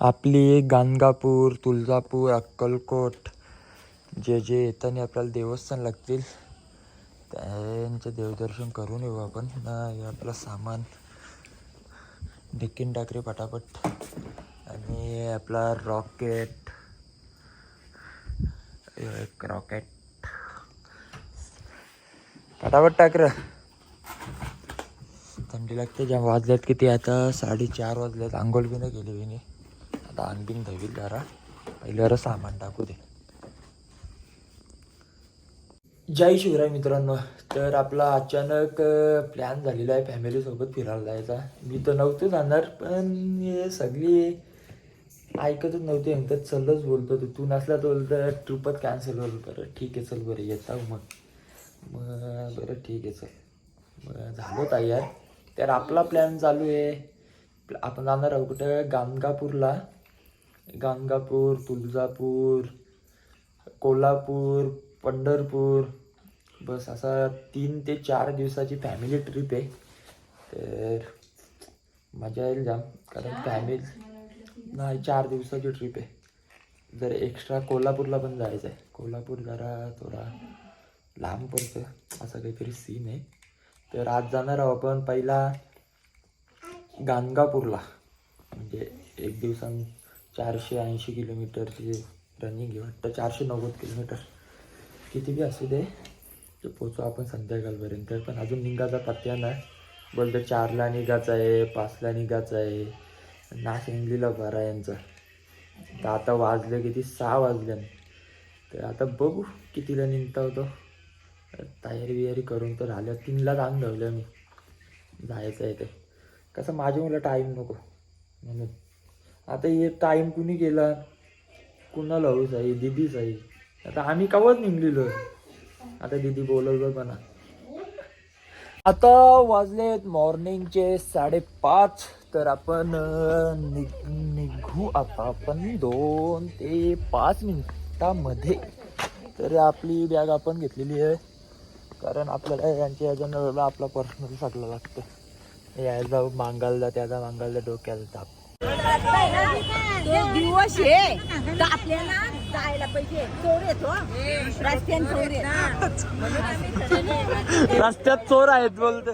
आपली गाणगापूर तुळजापूर अक्कलकोट जे जे येताना आपल्याला देवस्थान लागतील त्यांचं देवदर्शन करून येऊ आपण. ना हे आपलं सामान. डिक्कीन टाकरे पटापट. आणि आपला रॉकेट. एक रॉकेट. पटापट टाकरं थंडी लागते जेव्हा वाजल्यात किती? आता साडेचार वाजल्यात आंघोळ बी नाही केली विनी आता अंग बिंग धवील जरा पहिल्यावर सामान टाकू दे. जय शिवराय मित्रांनो. तर आपला अचानक प्लॅन झालेला आहे फॅमिलीसोबत फिरायला जायचा. मी तर नव्हतो जाणार पण हे सगळी ऐकतच नव्हते. म्हणतात चलच बोलतो तू. तू नसला तर ट्रिपच कॅन्सल होईल बरं ठीक आहे चल बरं येता मग. मग बरं ठीक आहे चल. मग झालो तयार. तर आपला प्लॅन चालू आहे. आपण जाणार आहोत कुठं? गाणगापूरला. गाणगापूर तुळजापूर कोल्हापूर पंढरपूर. बस असा तीन ते चार दिवसाची फॅमिली ट्रिप आहे. तर मजा येईल जाम कारण फॅमिली नाही चार दिवसाची ट्रिप आहे. जर एक्स्ट्रा कोल्हापूरला पण जायचं आहे. कोल्हापूर जरा थोडा लांब पडतं असं काहीतरी सीन आहे. तर आज जाणार आहोत आपण पहिला गाणगापूरला म्हणजे एक दिवसां चारशे ऐंशी किलोमीटरची रनिंग आहे वाटतं. चारशे नव्वद किलोमीटर. किती बी असू दे ते पोचू आपण संध्याकाळपर्यंत. पण अजून निघायचा पत्त्या नाही. बोलतं चारला निघायचं आहे पाचला निघायचं आहे. नाशिंगलीला भरा यांचा. तर आता वाजले किती? सहा वाजले. तर आता बघू कितीला निघता होतो. तयारी बियारी करून तर आलं. तीनला जाऊन धावलं मी. जायचं आहे ते. कसं माझ्या मुलं टाईम नको. म्हणून. आता हे टाईम कुणी केला? कुणाला हळूच आहे दिदीच आहे आता आम्ही कवच निघलेलो. आता दिदी बोलवलं पण. आता वाजलेत मॉर्निंगचे साडेपाच. तर आपण निघ- निघू आता आपण दोन ते पाच मिनिटामध्ये. तर आपली बॅग आपण घेतलेली आहे. कारण आपल्याला यांच्या याच्यानं आपला पर्सनल सगळं लागतं. यायला मांगायला जा त्याचा मांगायला डोक्याला ताप. दिवस आहे. तर आपल्याला जायला पाहिजे. चोर येतो रस्त्याने चोर येतो रस्त्यात चोर आहेत बोलते.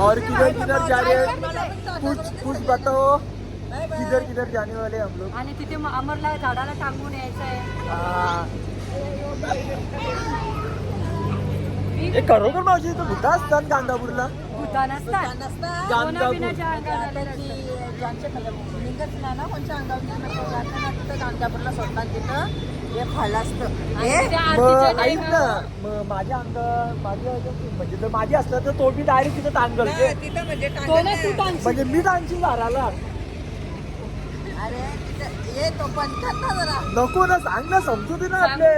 और किधर किधर जा रहे हैं? कुछ कुछ बताओ। किधर किधर जाने वाले हैं हम लोग? आणि तिथे मग अमरला झाडाला टांगून यायचं आहे हाँ। खरोखर मावशी तो भुता असतात गांधापूरला भूतान असतात गाणगापूर ज्यांच्या निघत नाही ना कोणच्या अंगावर गांजापूरला सोडतात तिथं हे फळ असतं. मग ऐक ना मग माझ्या अंग माझ्या म्हणजे जर माझी असलं तर तो मी डायरेक्ट तिथं तिथं म्हणजे म्हणजे मी टांगची झाडाला अरे नको ना सांग ना समजू दे ना आपले.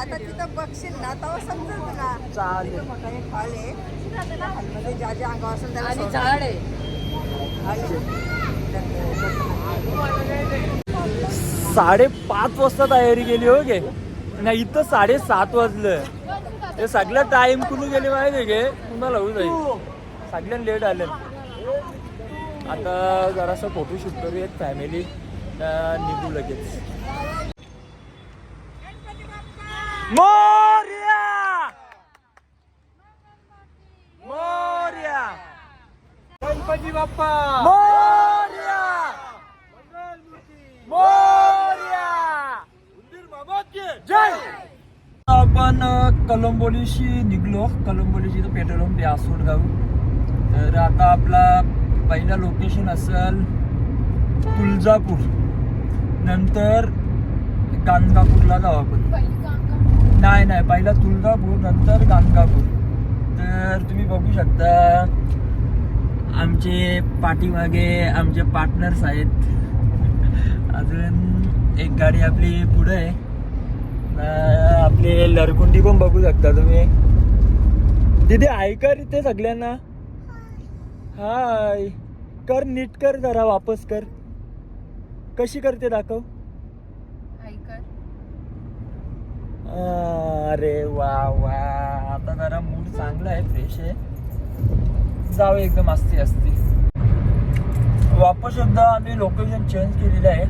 आता तिथं बघशील ना तेव्हा समजेल तुला. चालेल. आहे. ज्या ज्या अंगावर असेल त्याला. झाड आहे. साडेपाच वाजता तयारी केली हो गे. नाही इथं साडेसात वाजलं हे सगळं टाइम कुणी गेले माहिती गे? कुणाला होऊ जाईल सगळ्यां लेट आले आता जरासं फोटो शूट करूयात फॅमिली निघू लगेच. मोर्या! मोर्या! गणपती बाप्पा! मोर्या! मोर्या! जय! आपण कलंबोलीशी निघलो. कलंबोलीची तर पेट्रोल पंप आहे आसोडगाव तर आता आपला पहिला लोकेशन असेल तुळजापूर. नंतर गाणगापूरला जाऊ आपण. नाही नाही पहिला तुळजापूर नंतर गाणगापूर. तर तुम्ही बघू शकता आमचे पाठीमागे आमचे पार्टनर्स आहेत. अजून एक गाडी आपली पुढे आहे. आपली लरकुंडी पण बघू शकता तुम्ही. तिथे आहे का इथे सगळ्यांना. हाय. कर नीट कर जरा वापस कर. कशी करते दाखव. अरे वा वा. आता जरा मूड चांगला आहे फ्रेश आहे. जाऊ एकदम असती असती वापस एकदा आम्ही लोकेशन चेंज केलेलं आहे.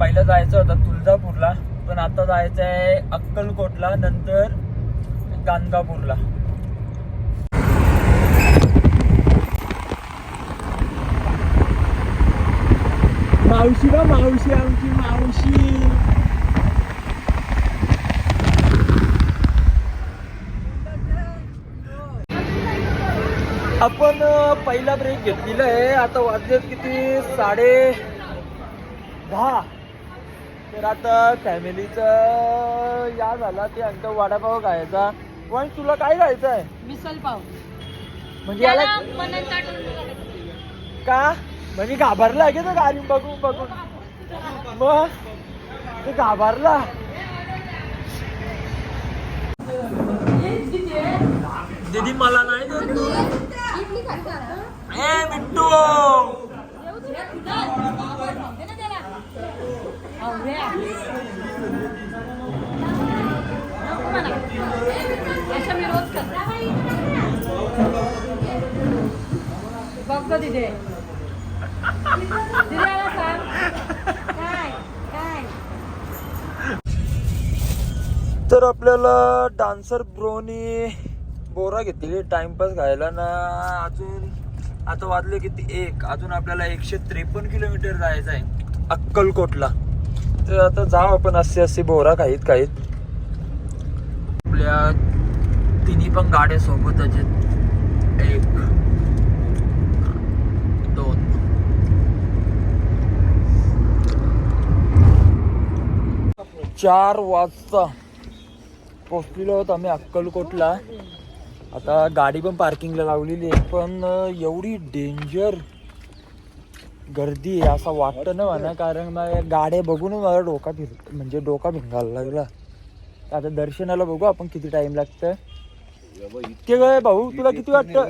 पहिलं जायचं होतं तुळजापूरला पण आता जायचं आहे अक्कलकोटला नंतर गाणगापूरला. मावशी ना मावशी आमची मावशी. आपण पहिला ब्रेक घेतलेला आहे. आता वाजलेत किती? साडे दहा. तर आता फॅमिलीचं या झाला ते अंक वडापाव खायचा. पण तुला काय खायचं आहे मिसल पाव. म्हणजे याला का? म्हणजे घाबरला की तो गाडी? बघून बघून मग? ते घाबरला. दीदी मला नाही देत. तू ए मिट्टू बघ तिथे. दिद्याला सांग काय काय तर आपल्याला डान्सर ब्रोनी बोरा घेतलेली टाइमपास घ्यायला ना. अजून आता वाजले किती? एक. अजून आपल्याला एकशे त्रेपन्न किलोमीटर जायचं आहे अक्कलकोटला. तर आता जाऊ आपण असे असे बोरा खाईत खाईत आपल्या तिन्ही पण गाड्या सोबतच आहेत. एक दोन चार वाजता. पोचलेलो आहोत आम्ही अक्कलकोटला. आता गाडी पण पार्किंगला लावलेली आहे पण एवढी डेंजर गर्दी आहे असं वाटतं ना मला कारण मला गाड्या बघून मला डोका फिर म्हणजे डोका भिंगायला लागला. आता दर्शनाला बघू आपण किती टाइम लागतं ते काय भाऊ तुला किती वाटतं?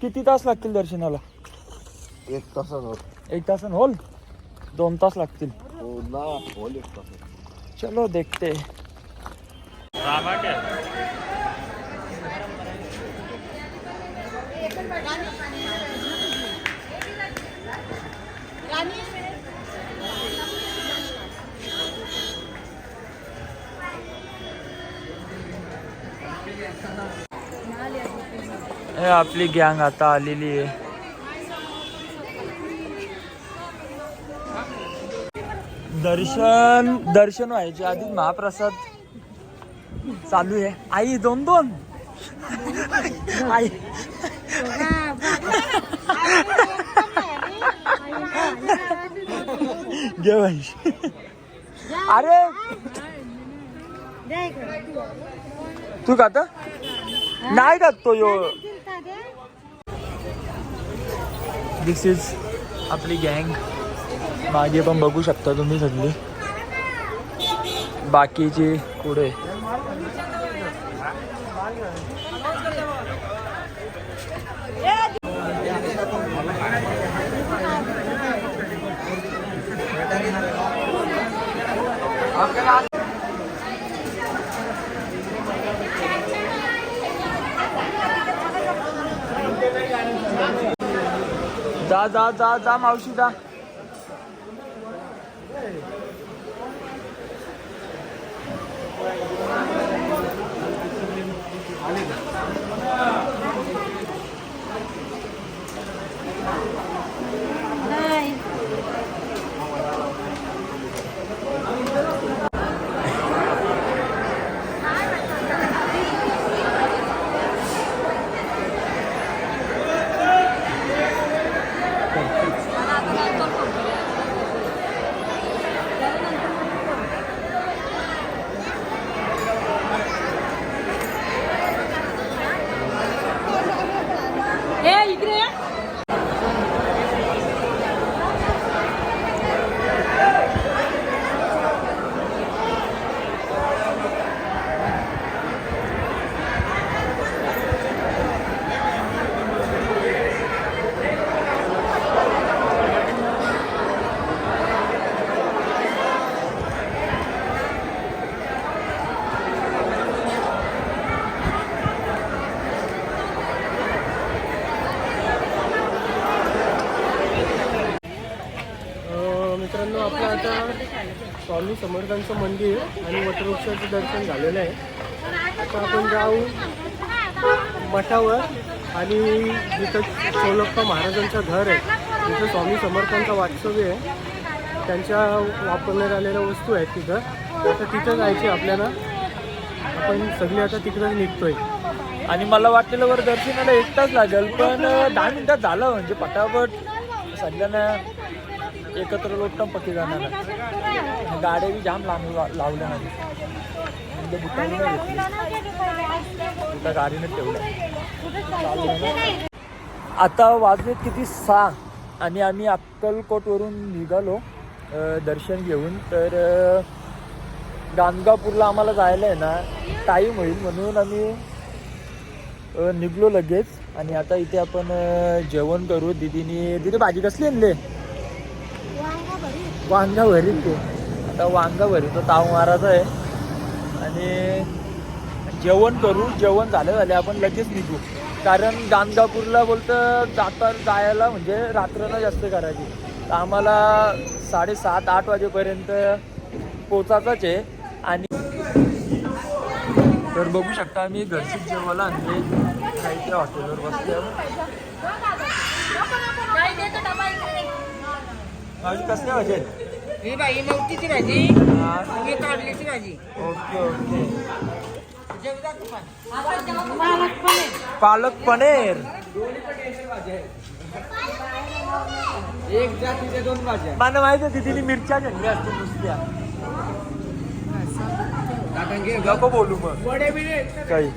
किती तास लागतील दर्शनाला? एक तासावर एक तास होल दोन तास लागतील. हो ना होल एक तास चलो देखते हे आपली गँग आता आलेली आहे. दर्शन दर्शन व्हायचे आधी महाप्रसाद चालू आहे. आई दोन दोन. आई. घे अरे. तू खात नाही खात तो यो? दिस इज आपली गँग मागे पण बघू शकता तुम्ही सगळी. बाकीचे पुढे जा जा जा जा मावशी जा. समर्थांचं मंदिर आणि वटवृक्षाचं दर्शन झालेलं आहे. आता आपण जाऊ मठावर आणि जिथं सोलप्पा महाराजांचं घर आहे तिथं स्वामी समर्थांचं वास्तव्य आहे. त्यांच्या वापरण्यात आलेल्या वस्तू आहेत तिथं. आता तिथं जायची आपल्याला. आपण सगळे आता तिकडं निघतोय. आणि मला वाटलेलं वर दर्शनाला एक तास लागेल पण दहा मिनिटात झालं म्हणजे पटापट. सगळ्यांना एकत्र लोटम पक्की जाणार गाड्या बी जाम लांब लावल्या नाही म्हणजे बुटाने नाही गाडीने ठेवलं आता वाजलेत किती सहा आणि आम्ही अक्कलकोटवरून निघालो दर्शन घेऊन. तर गाणगापूरला आम्हाला जायला आहे ना टाईम होईल म्हणून आम्ही निघलो लगेच. आणि आता इथे आपण जेवण करू. दिदीने दिदी भाजी कसली आणले? वांगा भरीत ते. आता वांगा भरीत. तो ताव मारायचा आहे. आणि जेवण करू. जेवण झालं झाले. आपण लगेच निघू. कारण गाणगापूरला बोलतं जाता जायला म्हणजे रात्रीला जास्त करायची. तर आम्हाला साडेसात आठ वाजेपर्यंत पोचायचंच आहे. आणि तर बघू शकता आम्ही घरचीच जेवायला आणले. काहीतरी हॉटेलवर बसले भाजी कसल्या भाजी ही बाई मौतीची भाजी. ही कारल्याची भाजी. Okay okay. पालक पनीर. एक जातीच्या दोन भाज्या. मला माहिती आहे तिथे मिरच्या घेतल्या असतील नुसत्या. नको बोलू मग. काही.